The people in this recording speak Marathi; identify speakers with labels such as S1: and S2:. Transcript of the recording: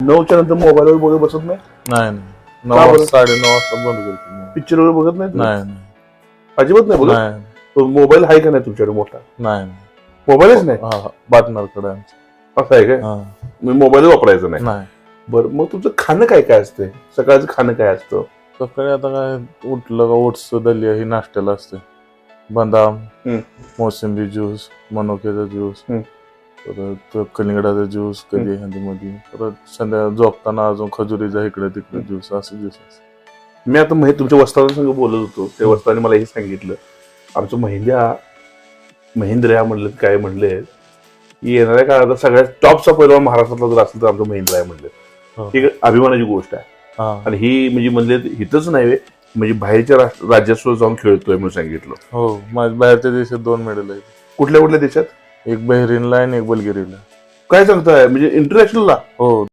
S1: नऊच्या नंतर मोबाईलवर बघत बसत नाही?
S2: नाही नाही. नऊ? वाजता साडे नऊ वाजता बंद करते.
S1: पिक्चर वगैरे बघत नाही तुम्ही?
S2: नाही नाही.
S1: अजिबात नाही बघत
S2: नाही
S1: तो मोबाईल आहे का नाही तुमच्याकडे मोठा?
S2: नाही
S1: मोबाईलच नाही?
S2: हा आमचं.
S1: असं आहे काय?
S2: हा.
S1: मी मोबाईल वापरायचा नाही.
S2: नाही.
S1: बरं मग तुमचं खाणं काय काय असते सकाळचं खाणं काय असतं?
S2: सकाळी आता काय उठलं का ओट्स दलिया ही नाश्त्याला असते बदाम
S1: हम्म.
S2: मोसंबी ज्यूस मनुक्याचा ज्यूस.
S1: हम्म.
S2: परत कलिंगडाचा ज्यूस कधी मध्ये मध्ये परत संध्या झोपताना अजून खजुरीचा इकडे तिकडे ज्यूस असं ज्यूस
S1: मी आता महे तुमच्या वस्तादांसंग बोलत होतो. त्या वस्ताने मला हे सांगितलं. आमचं महिंद्रा महिंद्रा म्हणलं काय म्हणले की येणाऱ्या काळात सगळ्यात टॉपचा पैलवान महाराष्ट्रातला जर असेल तर आमचं महिंद्रा आहे म्हणलं
S2: हो.
S1: ही एक अभिमानाची गोष्ट आहे.
S2: हा.
S1: आणि ही म्हणजे म्हणले हिथंच नाही म्हणजे बाहेरच्या राष्ट्र- राज्यात सुद्धा जाऊन खेळतोय म्हणून सांगितलं.
S2: हो माझ्या बाहेरच्या देशात दोन मेडल आहेत.
S1: कुठल्या कुठल्या देशात?
S2: एक बहरीनला आणि एक बलगिरीला.
S1: काय सांगताय? म्हणजे इंटरनॅशनलला
S2: हो.